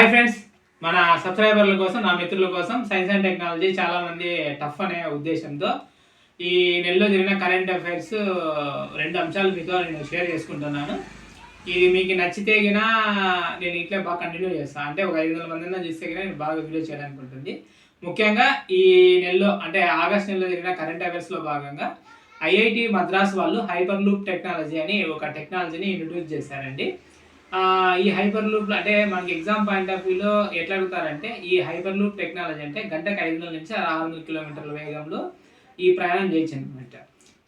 Hi friends. మన సబ్స్క్రైబర్ల కోసం నా మిత్రుల కోసం సైన్స్ అండ్ టెక్నాలజీ చాలామంది టఫ్ అనే ఉద్దేశంతో ఈ నెలలో జరిగిన కరెంట్ అఫైర్స్ రెండు అంశాలు మీతో నేను షేర్ చేసుకుంటున్నాను. ఇది మీకు నచ్చితే గినా నేను ఇట్లే బాగా కంటిన్యూ చేస్తాను అంటే ఒక ఐదు వందల మంది చూస్తే గినా నేను బాగా వీడియో చేయడానికి ఉంటుంది ముఖ్యంగా ఈ నెలలో అంటే ఆగస్ట్ నెలలో జరిగిన కరెంట్ అఫైర్స్లో భాగంగా ఐఐటి మద్రాస్ వాళ్ళు హైపర్ లూప్ టెక్నాలజీ అని ఒక టెక్నాలజీని ఇంట్రడ్యూస్ చేశారండి. ఈ హైపర్ లూప్ అంటే మనకి ఎగ్జామ్ పాయింట్ ఆఫ్ వ్యూలో ఎట్లా అడుగుతారంటే ఈ హైపర్ లూప్ టెక్నాలజీ అంటే గంటకు ఐదు వందల నుంచి ఆరు వందల కిలోమీటర్ల వేగంలో ఈ ప్రయాణం చేయొచ్చు అనమాట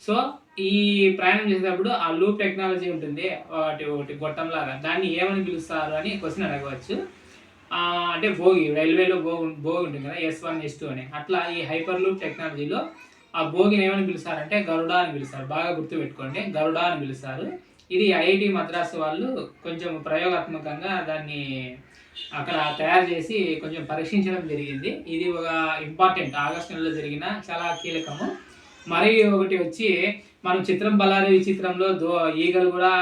సో ఈ ప్రయాణం చేసేటప్పుడు ఆ లూప్ టెక్నాలజీ ఉంటుంది వాటి ఒకటి గొట్టంలాగా. దాన్ని ఏమని పిలుస్తారు అని క్వశ్చన్ అడగవచ్చు. అంటే భోగి రైల్వేలో భోగి భోగి ఉంటుంది కదా ఎస్ వన్ ఎస్ టూ అని. అట్లా ఈ హైపర్ లూప్ టెక్నాలజీలో ఆ భోగిని ఏమని పిలుస్తారంటే గరుడా అని పిలుస్తారు. బాగా గుర్తుపెట్టుకోండి గరుడా అని పిలుస్తారు. ఇది ఐఐటి మద్రాసు వాళ్ళు కొంచెం ప్రయోగాత్మకంగా దాన్ని అక్కడ తయారు చేసి కొంచెం పరీక్షించడం జరిగింది. ఇది ఒక ఇంపార్టెంట్ ఆగస్టు నెలలో జరిగిన చాలా కీలకము. మరియు ఒకటి వచ్చి మనం చిత్రం బలారి చిత్రంలో దో ఈగలు కూడా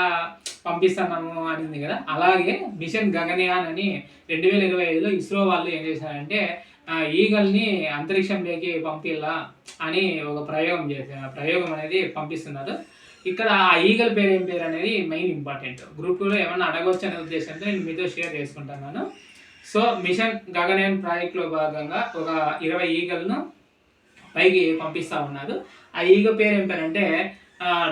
పంపిస్తున్నాము అనింది కదా. అలాగే మిషన్ గగనయాన్ అని రెండు వేల ఇరవై ఐదులో ఇస్రో వాళ్ళు ఏం చేశారంటే ఆ, ఈగల్ని అంతరిక్షంలోకి పంపిల్లా అని ఒక ప్రయోగం చేశారు ప్రయోగం అనేది పంపిస్తున్నారు. ఇక్కడ ఆ ఈగల్ పేరు ఏం పేరు అనేది మెయిన్ ఇంపార్టెంట్ గ్రూప్ టూలో ఏమన్నా అడగవచ్చు అనే ఉద్దేశంతో నేను మీతో షేర్ చేసుకుంటున్నాను సో మిషన్ గగనయాన్ ప్రాజెక్ట్లో భాగంగా ఒక ఇరవై ఈగలను పైకి పంపిస్తా ఉన్నారు. ఆ ఈగ పేరు ఏం పేరు అంటే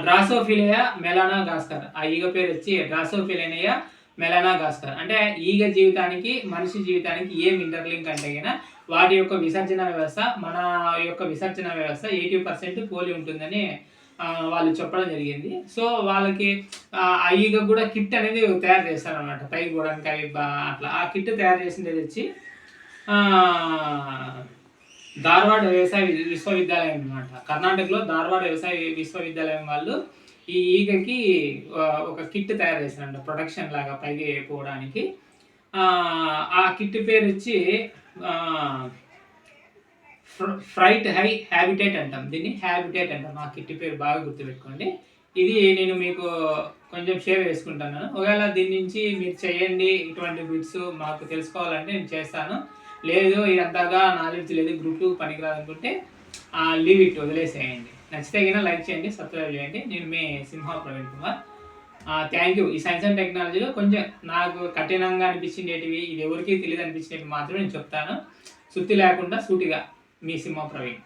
డ్రాసోఫిలియా మెలానా గాస్కర్ ఆ ఈగ పేరు వచ్చి డ్రాసోఫిలినియా మెలానా గాస్కర్ అంటే ఈగ జీవితానికి మనిషి జీవితానికి ఏం ఇంటర్లింక్ అంటే గిన వాటి యొక్క విసర్జన వ్యవస్థ మన యొక్క విసర్జన వ్యవస్థ ఎయిటీ పర్సెంట్ పోలి ఉంటుందని వాళ్ళు చెప్పడం జరిగింది. సో వాళ్ళకి ఆ ఈగ కూడా కిట్ అనేది తయారు చేస్తారనమాట పైకి కూడా అవి అట్లా. ఆ కిట్ తయారు చేసింది వచ్చి ధార్వాడ వ్యవసాయ విశ్వవిద్యాలయం అన్నమాట. కర్ణాటకలో ధార్వాడ వ్యవసాయ విశ్వవిద్యాలయం వాళ్ళు ఈ ఈగకి ఒక కిట్ తయారు చేశారంట. ప్రొటెక్షన్ లాగా పైకి పోవడానికి ఆ, కిట్ పేరు వచ్చి ఫ్రైట్ హై హ్యాబిటేట్ అంటాం. దీన్ని హ్యాబిటేట్ అంటాం. ఆ కిట్ పేరు బాగా గుర్తుపెట్టుకోండి. ఇది నేను మీకు కొంచెం షేర్ చేసుకుంటున్నాను ఒకవేళ దీని నుంచి మీరు చేయండి ఇటువంటి బిట్స్ మాకు తెలుసుకోవాలంటే నేను చేస్తాను. లేదు ఇదంతాగా నాలెడ్జ్ లేదు గ్రూప్ టూ పనికిరాదనుకుంటే లీవ్ ఇట్ వదిలేసేయండి. నచ్చితే కన్నా లైక్ చేయండి సబ్స్క్రైబ్ చేయండి. నేను మీ సింహ ప్రవీణ్ కుమార్. థ్యాంక్ యూ ఈ సైన్స్ అండ్ టెక్నాలజీలో కొంచెం నాకు కఠినంగా అనిపించిండేటివి ఇది ఎవరికి తెలియదు అనిపించినవి మాత్రమే నేను చెప్తాను. సుత్తి లేకుండా సూటిగా. మీ సింహ ప్రవీణ్